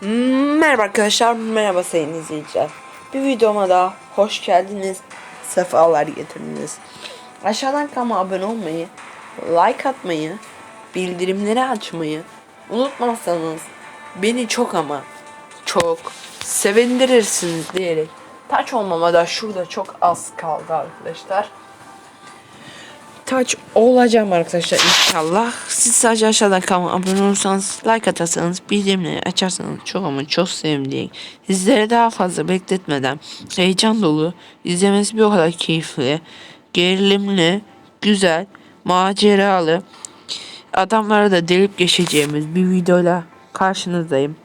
Merhaba arkadaşlar, merhaba sayın izleyiciler. Bir videoma da hoş geldiniz, sefalar getirdiniz. Aşağıdan kanalıma abone olmayı, like atmayı, bildirimleri açmayı unutmazsanız beni çok ama çok sevindirirsiniz diyerek taç olmama da şurada çok az kaldı arkadaşlar taç olacağım arkadaşlar inşallah. Siz sadece aşağıdan kanalıma abone olursanız, like atarsanız, bildirimleri açarsanız çok ama çok sevdiğim. Sizlere daha fazla bekletmeden heyecan dolu, izlemesi bir o kadar keyifli, gerilimli, güzel, maceralı, adamlara da delip geçeceğimiz bir videoyla karşınızdayım.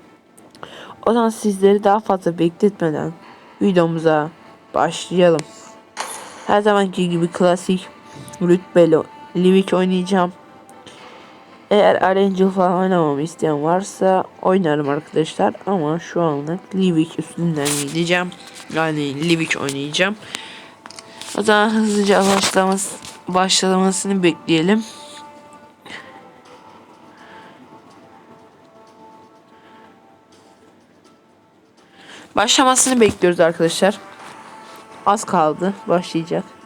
O zaman sizleri daha fazla bekletmeden videomuza başlayalım. Her zamanki gibi klasik rütbeli Livik oynayacağım. Eğer Arangel falan oynamamı isteyen varsa oynarım arkadaşlar. Ama şu anlık Livik üstünden gideceğim. Yani Livik oynayacağım. O zaman hızlıca başlaması, başlamasını bekleyelim. Başlamasını bekliyoruz arkadaşlar. Az kaldı. Başlayacak.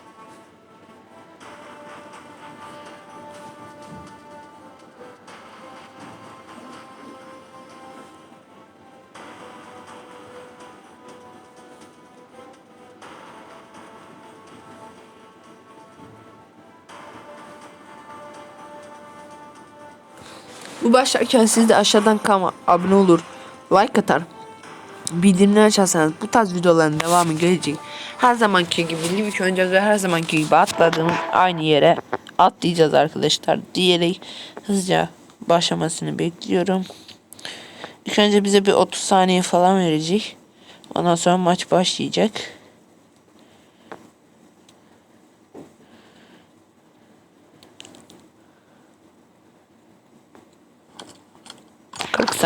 Bu başlarken siz de aşağıdan kama abone olur, like atar, bildirimleri açarsanız bu tarz videoların devamı gelecek. Her zamanki gibi Livik oynayacağız ve her zamanki gibi atladığım aynı yere atlayacağız arkadaşlar diyerek hızlıca başlamasını bekliyorum. İlk önce bize bir 30 saniye falan verecek. Ondan sonra maç başlayacak.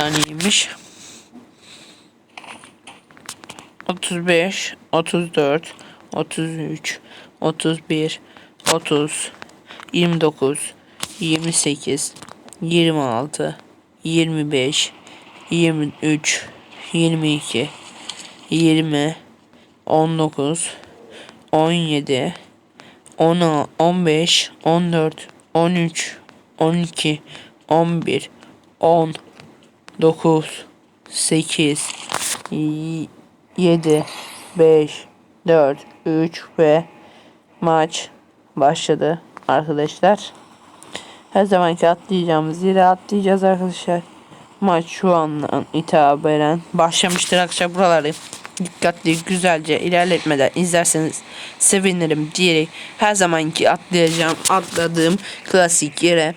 Saniyeymiş. 35, 34, 33, 31, 30, 29, 28, 26, 25, 23, 22, 20, 19, 17, 16, 15, 14, 13, 12, 11, 10, 9, 8, 7, 5, 4, 3 ve maç başladı arkadaşlar. Her zamanki atlayacağımız yere atlayacağız arkadaşlar. Maç şu andan itibaren başlamıştır arkadaşlar buraları dikkatli güzelce ilerletmeden izlerseniz sevinirim diyerek her zamanki atlayacağım atladığım klasik yere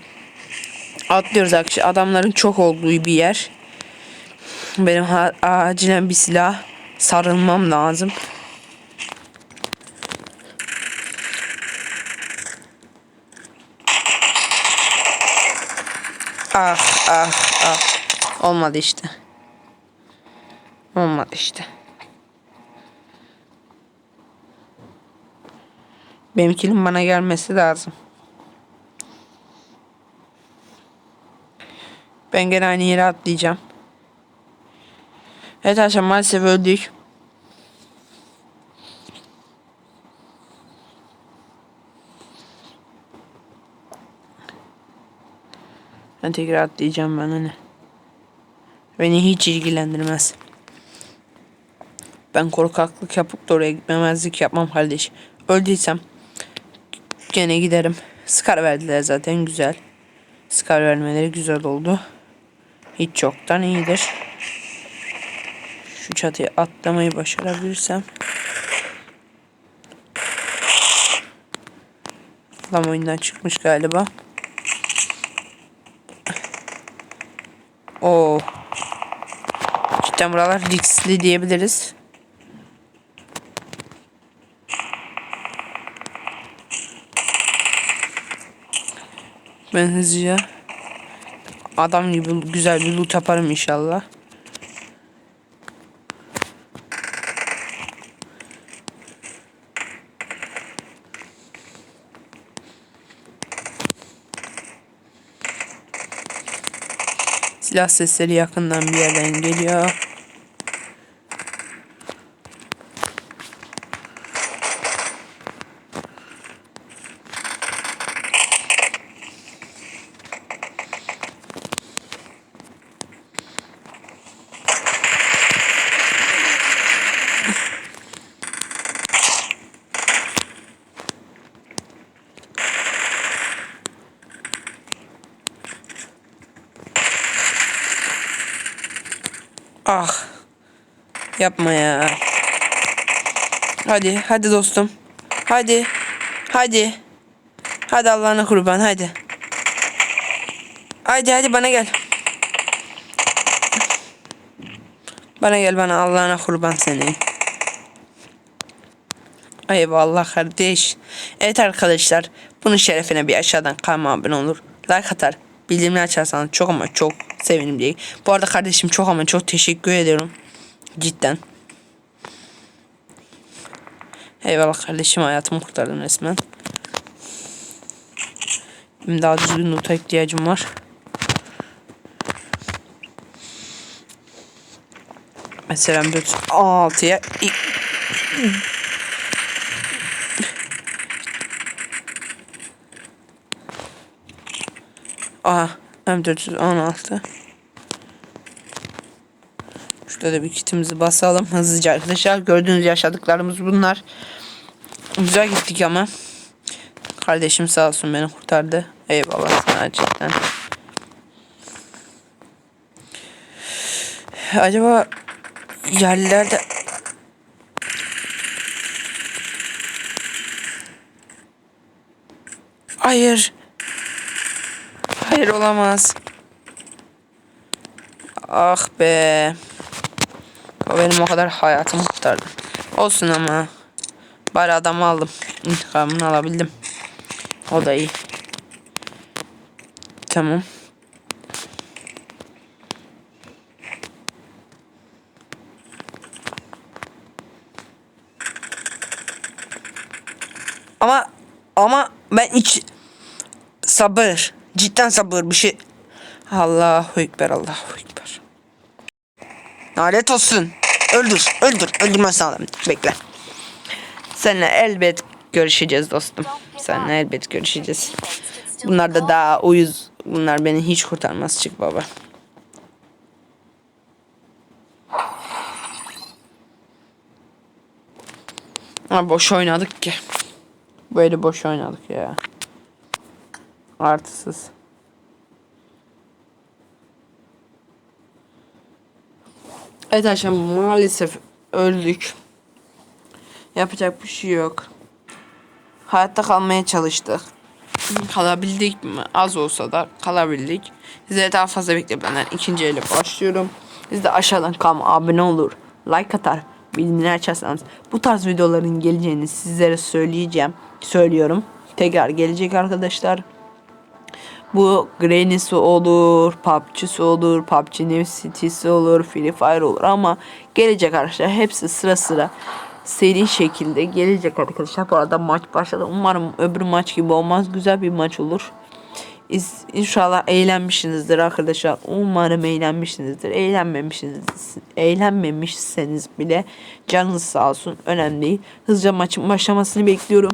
atlıyoruz arkadaşlar adamların çok olduğu bir yer benim acilen bir silah sarılmam lazım Ah ah ah. Olmadı işte. Olmadı işte. Benimkinin bana gelmesi lazım. Ben gene aynı yere atlayacağım. Evet arkadaşlar maalesef öldük. Ben tekrar atlayacağım ben hani. Beni hiç ilgilendirmez. Ben korkaklık yapıp da oraya gitmemezlik yapmam kardeş. Öldüysem gene giderim. Scar verdiler zaten güzel. Scar vermeleri güzel oldu. Hiç çoktan iyidir. Şu çatıya atlamayı başarabilirsem. Adam oyundan çıkmış galiba. Oo. Cidden buralar riskli diyebiliriz. Ben hızlıca adam gibi güzel bir loot yaparım inşallah. Silah sesleri yakından bir yerden geliyor. Ah. Yapma ya. Hadi, hadi dostum. Hadi. Hadi. Hadi Allah'ına kurban, hadi. Hadi hadi bana gel. Bana gel bana Allah'ına kurban seni. Eyvallah kardeş. Evet arkadaşlar. Bunun şerefine bir aşağıdan kanalıma abone olur. Like atar. Bildirimleri açarsanız çok ama çok sevinirim. Bu arada kardeşim çok ama çok teşekkür ediyorum. Cidden. Eyvallah kardeşim hayatımı kurtardın resmen. Benim daha düzgün nota ihtiyacım var. Mesela 416'ya Aha M416 Da bir kitimizi basalım hızlıca arkadaşlar. Gördüğünüz yaşadıklarımız bunlar. Güzel gittik ama. Kardeşim sağ olsun beni kurtardı. Eyvallah sana cidden. Acaba yerlerde Hayır. Hayır olamaz. Ah be. O benim o kadar hayatımı kurtardı. Olsun ama. Bari adamı aldım. İntikamını alabildim. O da iyi. Tamam. Ama ama ben hiç sabır. Cidden sabır bir şey. Allahu Ekber Allahu Ekber. Lanet olsun. Öldür öldür öldürmezsen adam. Bekle. Seninle elbet görüşeceğiz dostum. Seninle elbet görüşeceğiz. Bunlar da daha uyuz. Bunlar beni hiç kurtarmaz çık baba. Ama boş oynadık ki. Böyle boş oynadık ya. Artısız. Evet arkadaşlar maalesef öldük. Yapacak bir şey yok. Hayatta kalmaya çalıştık. Kalabildik mi? Az olsa da kalabildik. Sizlere daha fazla beklemeden ikinci ele başlıyorum. Siz de aşağıdan kalma abone olur. Like atar. Bildirimleri açarsanız bu tarz videoların geleceğini sizlere söyleyeceğim. Söylüyorum. Tekrar gelecek arkadaşlar. Bu Granny'si olur, PUBG'si olur, PUBG New City'si olur, Free Fire olur ama gelecek arkadaşlar. Hepsi sıra sıra seri şekilde gelecek arkadaşlar. Bu arada maç başladı. Umarım öbür maç gibi olmaz. Güzel bir maç olur. İnşallah eğlenmişsinizdir arkadaşlar. Umarım eğlenmişsinizdir. Eğlenmemişsiniz, eğlenmemişseniz bile canınız sağ olsun. Önemli değil. Hızlıca maçın başlamasını bekliyorum.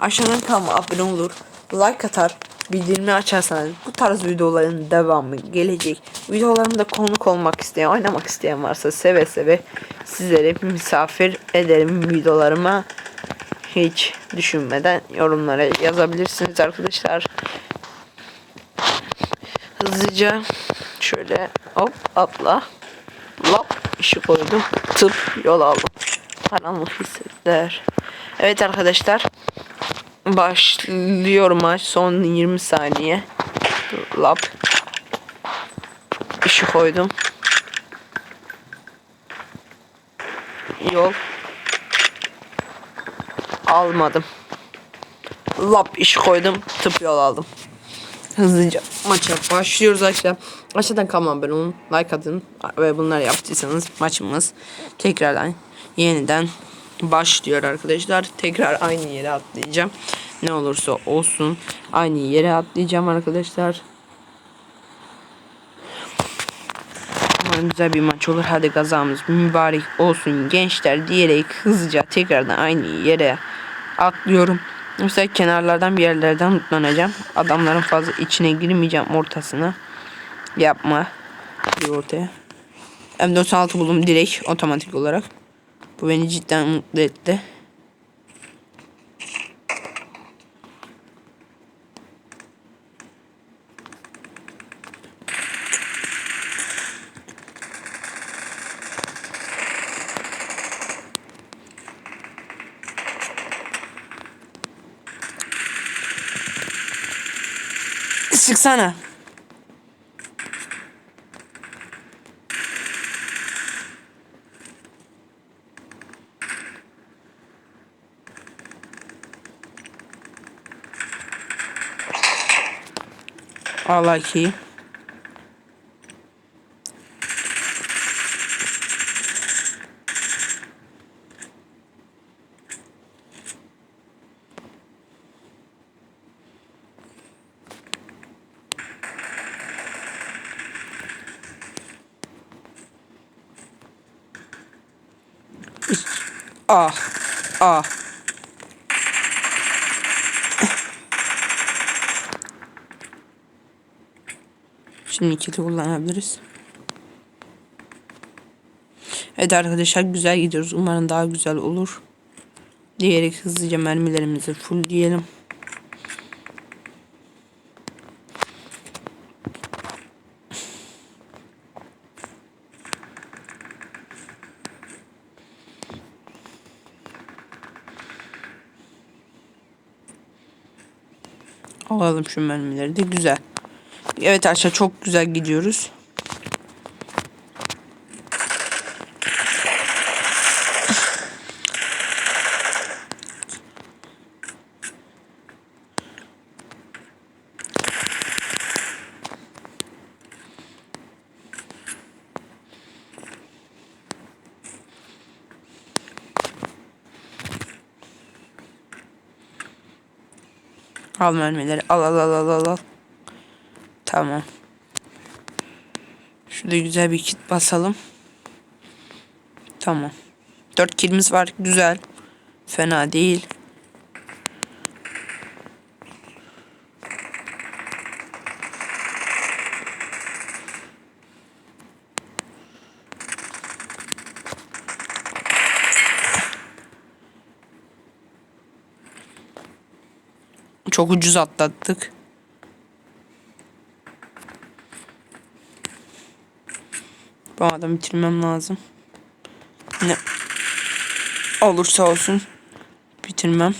Aşağıdan kalma abone olur. Like atar. Bildirimi açarsanız bu tarz videoların devamı gelecek. Videolarımda konuk olmak isteyen, oynamak isteyen varsa seve seve sizlere misafir ederim videolarıma. Hiç düşünmeden yorumlara yazabilirsiniz arkadaşlar. Hızlıca şöyle hop atla. Lap işi koydum. Tıp yol aldım. Karanlık hissetler. Evet arkadaşlar. Başlıyor maç. Son 20 saniye. Lap. İşi koydum. Yol. Almadım. Lap iş koydum. Tıp yol aldım. Hızlıca maça başlıyoruz arkadaşlar. Aşağıdan kalmam ben olun. Like atın. Ve bunları yaptıysanız maçımız tekrardan yeniden başlıyor arkadaşlar. Tekrar aynı yere atlayacağım. Ne olursa olsun aynı yere atlayacağım arkadaşlar. Umarım güzel bir maç olur. Hadi gazamız mübarek olsun gençler diyerek hızlıca tekrardan aynı yere atlıyorum. Mesela kenarlardan bir yerlerden mutlanacağım. Adamların fazla içine girmeyeceğim ortasına. Yapma. Bir ortaya. M96 buldum direkt otomatik olarak. Bu beni cidden mutlu etti. Sıksana. Allah ki. Ah. Ah. Şimdi kiti kullanabiliriz. Evet arkadaşlar güzel gidiyoruz. Umarım daha güzel olur. Diyerek hızlıca mermilerimizi full diyelim. Alalım şu mermileri de güzel. Evet aşağı çok güzel gidiyoruz. Al mermileri. Al al al al al. al. Tamam. Şurada güzel bir kit basalım. Tamam. 4 kilimiz var. Güzel. Fena değil. Çok ucuz atlattık. Bu adamı bitirmem lazım. Ne olursa olsun bitirmem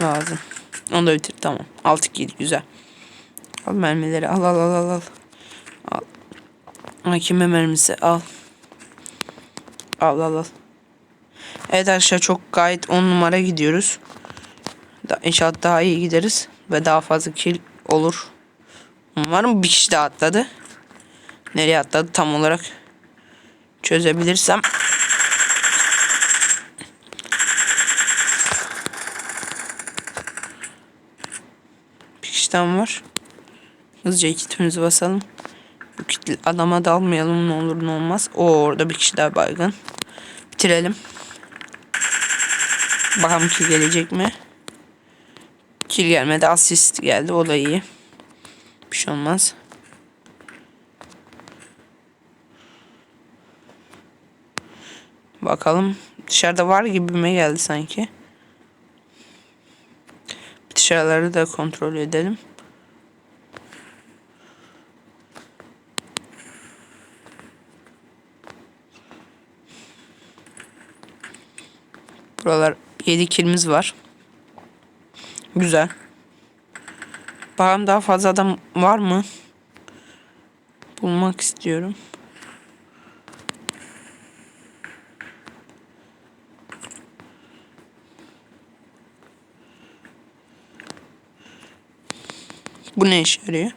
lazım. Onu da bitir tamam. 6 kill güzel. Al mermileri al al al al al. Al. Hakime mermisi al. Al al al. Evet arkadaşlar çok gayet 10 numara gidiyoruz. Da, inşallah daha iyi gideriz. Ve daha fazla kill olur. Umarım bir kişi daha atladı. Nereye atladı tam olarak çözebilirsem. Bir kişi daha var. Hızlıca kitimizi basalım. Bu kitle adama dalmayalım ne olur ne olmaz. O orada bir kişi daha baygın. Bitirelim. Bakalım ki gelecek mi? Kill gelmedi. Asist geldi. O da iyi. Şey olmaz. Bakalım. Dışarıda var gibi mi geldi sanki. Dışarıları da kontrol edelim. Buralar 7 kilimiz var. Güzel. Bakalım daha fazla adam var mı? Bulmak istiyorum. Bu ne işe yarıyor?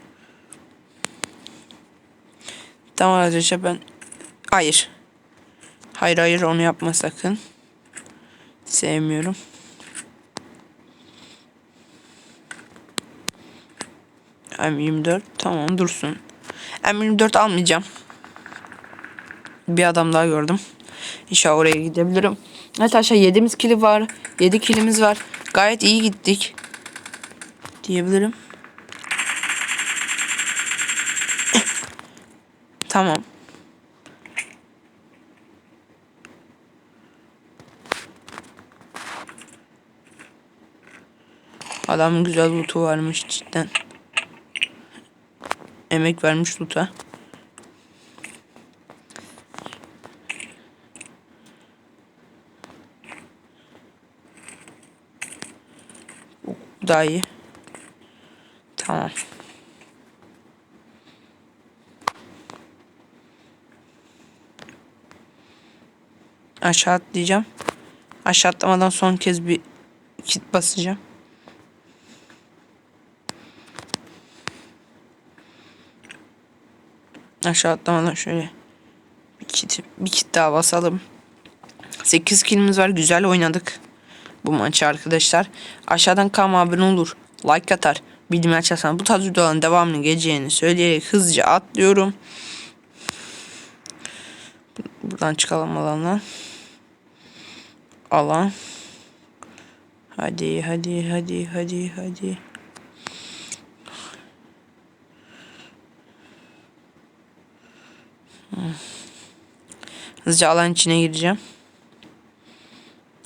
Tamam arkadaşlar ben... Hayır. Hayır hayır onu yapma sakın. Sevmiyorum. M24 tamam dursun. M24 almayacağım. Bir adam daha gördüm. İnşallah oraya gidebilirim. Evet aşağı 7'miz kili var. 7 kilimiz var. Gayet iyi gittik. Diyebilirim. tamam. Adamın güzel loot'u varmış cidden. Emek vermiş. Bu daha iyi. Tamam. Aşağı atlayacağım. Aşağı atlamadan son kez bir kit basacağım. Aşağı atlamadan şöyle bir kit, bir kit daha basalım. 8 kilimiz var. Güzel oynadık bu maçı arkadaşlar. Aşağıdan kam abone olur. Like atar. Bildirim açarsan bu tarz videoların devamını geleceğini söyleyerek hızlıca atlıyorum. Buradan çıkalım alandan. Alan. Hadi hadi hadi hadi hadi. Hızlıca alan içine gireceğim.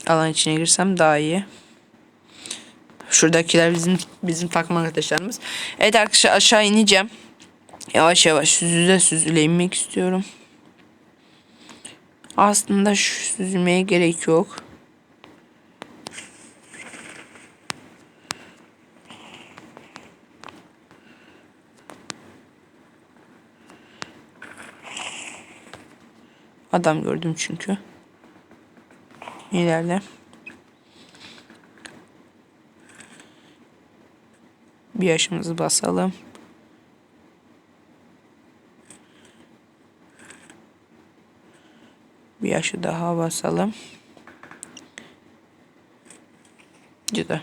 Alan içine girsem daha iyi. Şuradakiler bizim bizim takım arkadaşlarımız. Evet arkadaşlar aşağı ineceğim. Yavaş yavaş süzüle süzüle inmek istiyorum. Aslında şu süzülmeye gerek yok. Adam gördüm çünkü. İlerle. Bir yaşımızı basalım. Bir yaşı daha basalım. Güzel.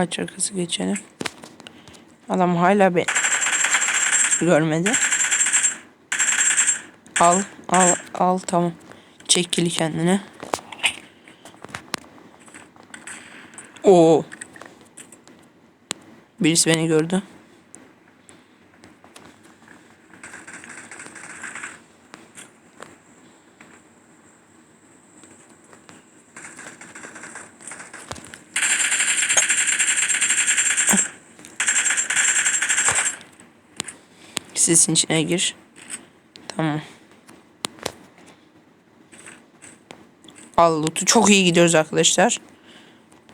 Ağaç arkası geçelim. Adam hala beni görmedi. Al, al, al tamam. Çekili kendine. Oo. Birisi beni gördü. Sisin içine gir. Tamam. Al loot'u. Çok iyi gidiyoruz arkadaşlar.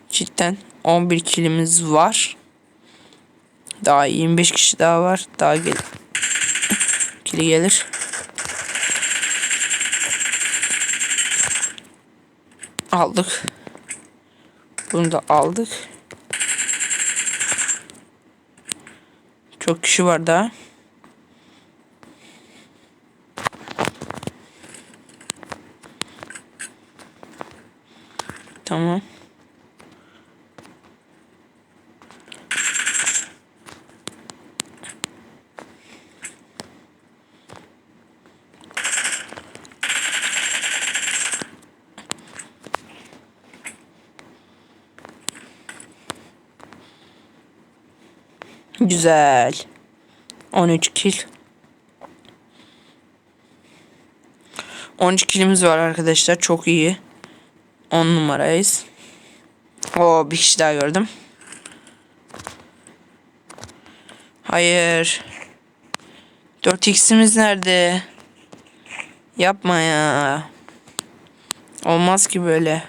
Cidden 11 kilimiz var. Daha 25 kişi daha var. Daha gel kili gelir. Aldık. Bunu da aldık. Çok kişi var daha. Tamam. Güzel. 13 kil. 13 kilimiz var arkadaşlar. Çok iyi. 10 numarayız. O bir kişi daha gördüm. Hayır. 4x'imiz nerede? Yapma ya. Olmaz ki böyle.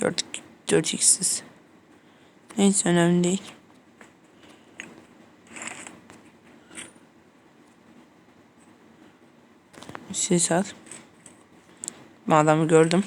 4 4x'siz. Neyse önemli değil. Ses al. Ben adamı gördüm.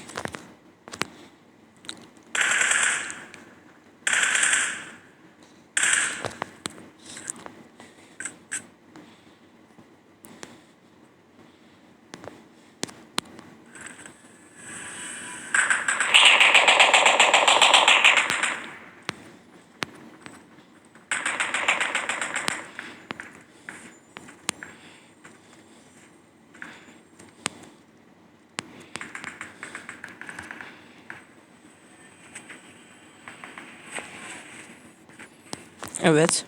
Evet.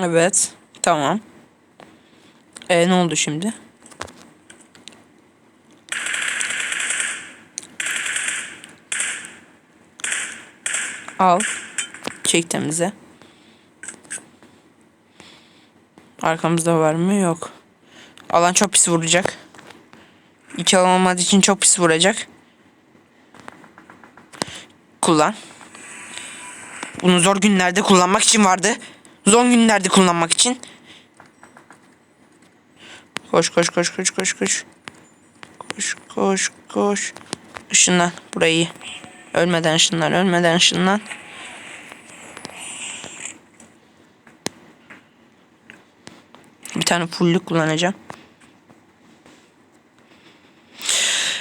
Evet. Tamam. E ne oldu şimdi? Al. Çek temize. Arkamızda var mı? Yok. Alan çok pis vuracak. İki alan olmadığı için çok pis vuracak. Kullan. Bunu zor günlerde kullanmak için vardı. Zor günlerde kullanmak için. Koş koş koş koş koş koş. Koş koş koş. Işınlan burayı. Ölmeden ışınlan ölmeden ışınlan. Bir tane fullük kullanacağım.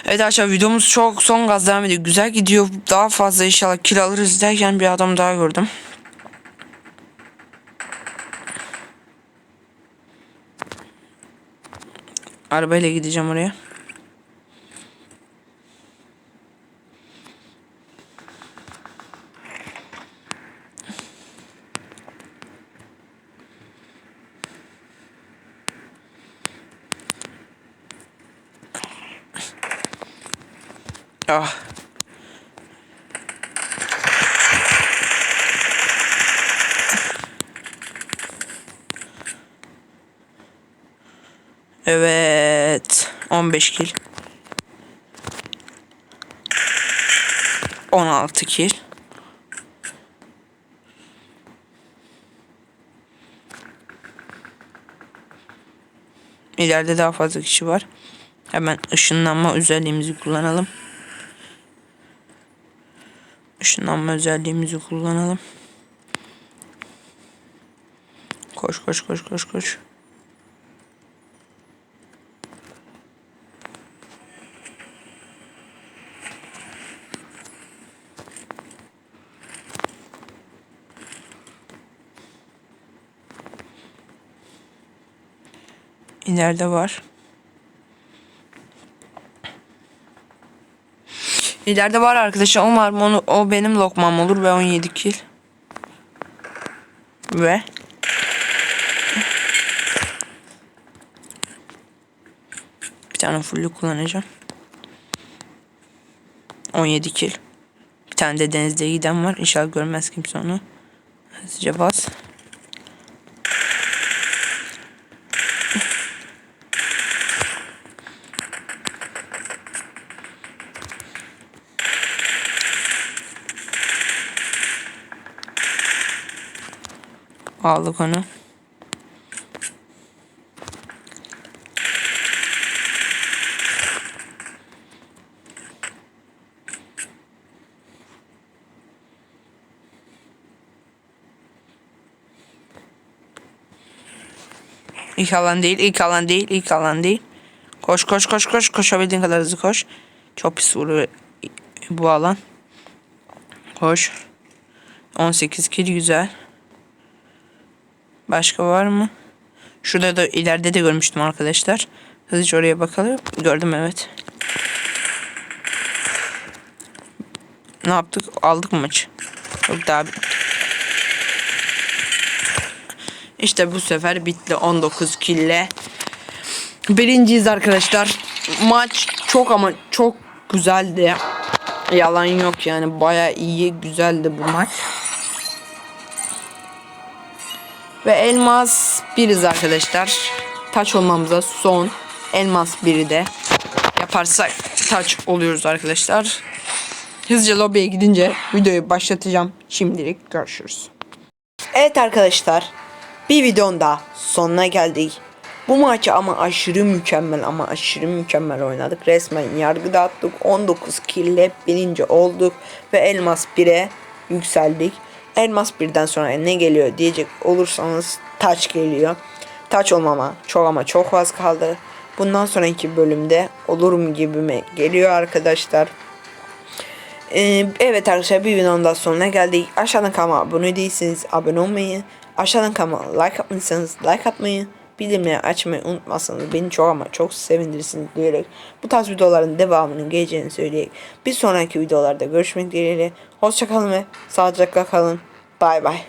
Evet arkadaşlar videomuz çok son gaz devam ediyor. Güzel gidiyor. Daha fazla inşallah kill alırız derken bir adam daha gördüm. Arabayla gideceğim oraya. Ah. Evet. 15 kill. 16 kill. İleride daha fazla kişi var. Hemen ışınlanma özelliğimizi kullanalım. Işınlanma özelliğimizi kullanalım. Koş koş koş koş koş. İleride var. İleride var arkadaşlar. Umarım onu, o benim lokmam olur ve 17 kill. Ve bir tane fullü kullanacağım. 17 kill. Bir tane de denizde giden var. İnşallah görmez kimse onu. Hızlıca bas. Aldık onu. İlk alan değil, ilk alan değil, ilk alan değil. Koş koş koş koş, koşabildiğin kadar hızlı koş. Çok pis vuruyor bu alan. Koş. 18 kill güzel. Başka var mı? Şurada da ileride de görmüştüm arkadaşlar. Hızlıca oraya bakalım. Gördüm evet. Ne yaptık? Aldık mı maçı? Yok daha İşte bu sefer bitti 19 kille. Birinciyiz arkadaşlar. Maç çok ama çok güzeldi. Yalan yok yani baya iyi güzeldi bu maç. Ve elmas biriz arkadaşlar. Taç olmamıza son elmas biri de yaparsak taç oluyoruz arkadaşlar. Hızlıca lobiye gidince videoyu başlatacağım. Şimdilik görüşürüz. Evet arkadaşlar. Bir videonun da sonuna geldik. Bu maçı ama aşırı mükemmel ama aşırı mükemmel oynadık. Resmen yargı dağıttık. 19 kille birinci olduk. Ve elmas 1'e yükseldik. Elmas 1'den sonra ne geliyor diyecek olursanız taç geliyor. Taç olmama çok ama çok az kaldı. bundan sonraki bölümde olur mu gibime geliyor arkadaşlar. Ee, evet arkadaşlar bir videonun daha sonuna geldik. Aşağıdan kanalıma abone değilseniz abone olmayı, aşağıdan kanalıma like atmışsanız like atmayı, bildirimleri açmayı unutmazsanız beni çok ama çok sevindirirsiniz diyerek bu tarz videoların devamının geleceğini söyleyerek bir sonraki videolarda görüşmek dileğiyle. Hoşçakalın ve sağlıcakla kalın. Bye bye.